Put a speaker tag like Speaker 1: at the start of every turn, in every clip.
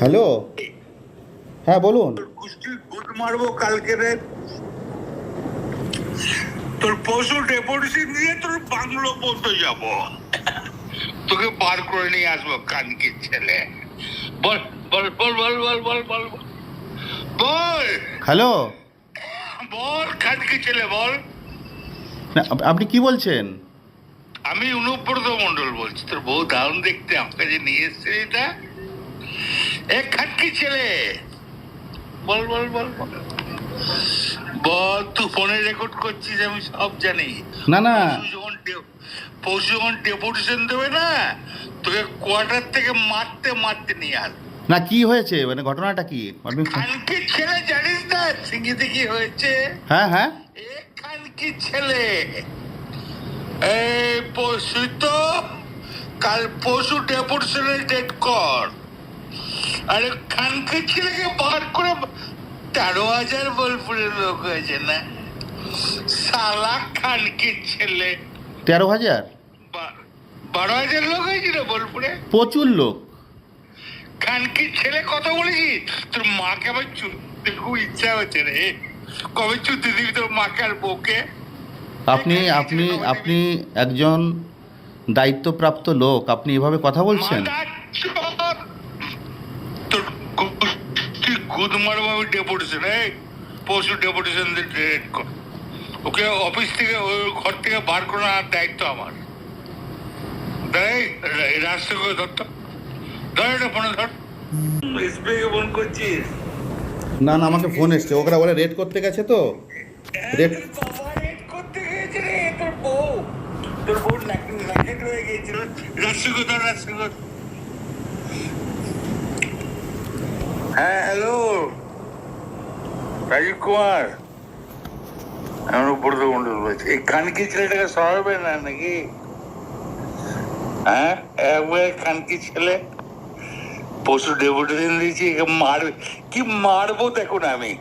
Speaker 1: Hello? হ্যাঁ বলুন।
Speaker 2: মারবো কালকে তোর পশু ডেপুটেশন দিয়ে তোর বাংলো পর্যন্ত যাব। তোকে বার করে নিয়ে আসব কানকির ছেলে। বল বল বল বল বল বল বল বল।
Speaker 1: হ্যালো?
Speaker 2: বল কানকি ছেলে বল।
Speaker 1: না, আপনি কি বলছেন?
Speaker 2: আমি অনুব্রত মন্ডল বলছি। তোর বউ দারুণ দেখতে আমাকে যে নিয়ে এসছে এটা। এ খাটকি ছেলে। বল বল বল বল। তুই ফোনে রেকর্ড করছিস আমি সব জানি।
Speaker 1: না না।
Speaker 2: যখন পরশু যখন ডেপুটেশন দেবে না তোকে কোয়ার্টার থেকে মারতে মারতে নিয়ে আস।
Speaker 1: না কি হয়েছে? মানে ঘটনাটা কি?
Speaker 2: খানকি ছেলে জানিস না? সিঙ্গিতে কি হয়েছে?
Speaker 1: হ্যাঁ হ্যাঁ।
Speaker 2: এখান কি ছেলে। এই পরশু তো কাল পরশু ডেপুটেশনের ডেট কর। আরে খানকে ছেলেকে বার করে তেরো হাজার বোলপুরের লোক হয়েছে না? সালা খানকে ছেলে।
Speaker 1: তেরো হাজার?
Speaker 2: বারো হাজার লোক হয়েছিল বোলপুরে?
Speaker 1: প্রচুর লোক।
Speaker 2: খানকি ছেলে কথা বলেছি তোর মাকে আবার চুদতে খুব ইচ্ছা হচ্ছে রে। কবে চুদতে দিবি তোর মাকে আর বউকে?
Speaker 1: আপনি আপনি আপনি একজন দায়িত্বপ্রাপ্ত লোক আপনি এভাবে কথা বলছেন
Speaker 2: মাদার চোদ! তোর তুই গুদ মারবো আমি ডেপুটেশন এই পশু ডেপুটেশন রেড কর ওকে অফিস থেকে ওই ঘর থেকে বার করে আনার দায়িত্ব আমার। দেখ রাস্তা করে ধরতো ধর এটা ফোনে ধর। এসবিআই ফোন করছিস?
Speaker 1: না না আমাকে ফোন এসছে। ওরা বলে রেড করতে গেছে তো। রেড
Speaker 2: করতে গিয়েছে রে তোর বউ। তোর বউ হয়ে গিয়েছিল। রাস্তা করে ধর রাস্তা করে হ্যাঁ হ্যালো রাজীব কুমার। আমার উপরত মন্ডল বলছি এই কানকি ছেলেটাকে সরাবে না নাকি? হ্যাঁ একবার কানকি ছেলে। পশু ডেপুটেশন দিয়েছি, একে মারবে। কি মারবো দেখুন আমি।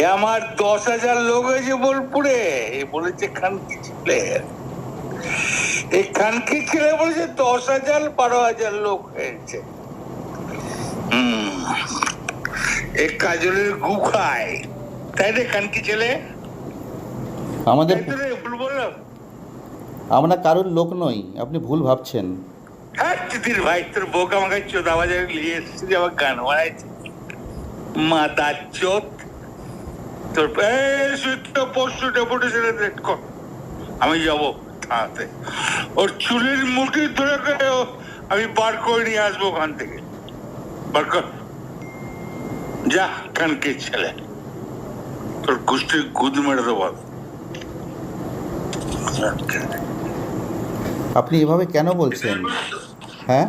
Speaker 2: এ আমার দশ হাজার লোক হয়েছে বোলপুরে। এ বলেছে খানকি ছেলে। এই খানকি ছেলে বলেছে দশ হাজার বারো হাজার লোক হয়েছে। এ কাজলের গু খায়। তাই রে খানকি ছেলে?
Speaker 1: আমাদের
Speaker 2: ভুল বললাম।
Speaker 1: আমরা কারোর লোক নই আপনি ভুল ভাবছেন।
Speaker 2: হ্যাঁ ভাই তোর আমাকে চোদা বাজারে নিয়ে এসেছি যে আমার গান বানাইছে। মাতা চোদ তোর পরশু ডেপুটেশনে রেট কর। আমি যাব থানাতে। ওর চুলের মুঠি ধরে আমি বার করে নিয়ে আসব ওখান থেকে। বার কর যা কানকে ছেলে। তোর গোষ্ঠীর গুদ মেরে দেবো
Speaker 1: আপনি এভাবে কেন বলছেন? হ্যাঁ?